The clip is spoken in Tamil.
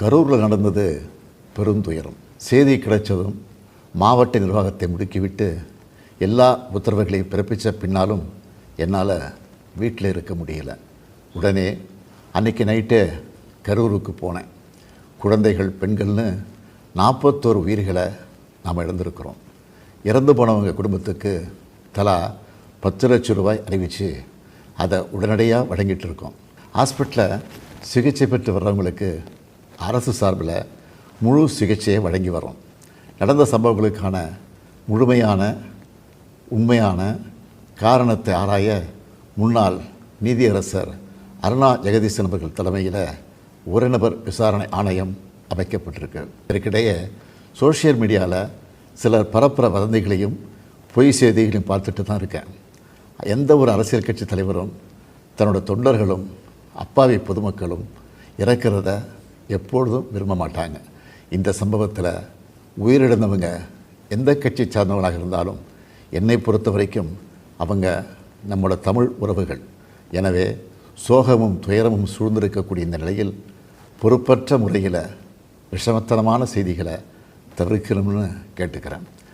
கரூரில் நடந்தது பெருந்துயரம் செய்தி கிடைச்சதும் மாவட்ட நிர்வாகத்தை முடுக்கிவிட்டு எல்லா உத்தரவுகளையும் பிறப்பித்த பின்னாலும் என்னால் வீட்டில் இருக்க முடியல. உடனே அன்னைக்கு நைட்டே கரூருக்கு போனேன். குழந்தைகள் பெண்கள்னு நாற்பத்தோரு உயிர்களை நாம் இழந்திருக்கிறோம். இறந்து போனவங்க குடும்பத்துக்கு தலா பத்து லட்சம் ரூபாய் அறிவித்து அதை உடனடியாக வழங்கிட்டு இருக்கோம். ஹாஸ்பிட்டலில் சிகிச்சை பெற்று வர்றவங்களுக்கு அரசு சார்பில் முழு சிகிச்சையை வழங்கி வரோம் நடந்த சம்பவங்களுக்கான முழுமையான உண்மையான காரணத்தை ஆராய முன்னாள் நீதியரசர் அருணா ஜெகதீசன் அவர்கள் தலைமையில் ஒரு நபர் விசாரணை ஆணையம் அமைக்கப்பட்டிருக்கு. இதற்கிடையே சோஷியல் மீடியாவில் சிலர் பரப்புற வதந்திகளையும் பொய் செய்திகளையும் பார்த்துட்டு தான் இருக்கேன். எந்த ஒரு அரசியல் கட்சி தலைவரும் தன்னோட தொண்டர்களும் அப்பாவி பொதுமக்களும் இறக்கிறத எப்பொழுதும் விரும்ப மாட்டாங்க. இந்த சம்பவத்தில் உயிரிழந்தவங்க எந்த கட்சி சார்ந்தவனாக இருந்தாலும் என்னை பொறுத்த வரைக்கும் அவங்க நம்மளோட தமிழ் உறவுகள். எனவே சோகமும் துயரமும் சூழ்ந்திருக்கக்கூடிய இந்த நிலையில் பொறுப்பற்ற முறையில் விஷமத்தனமான செய்திகளை தவிர்க்கணும்னு கேட்டுக்கிறேன்.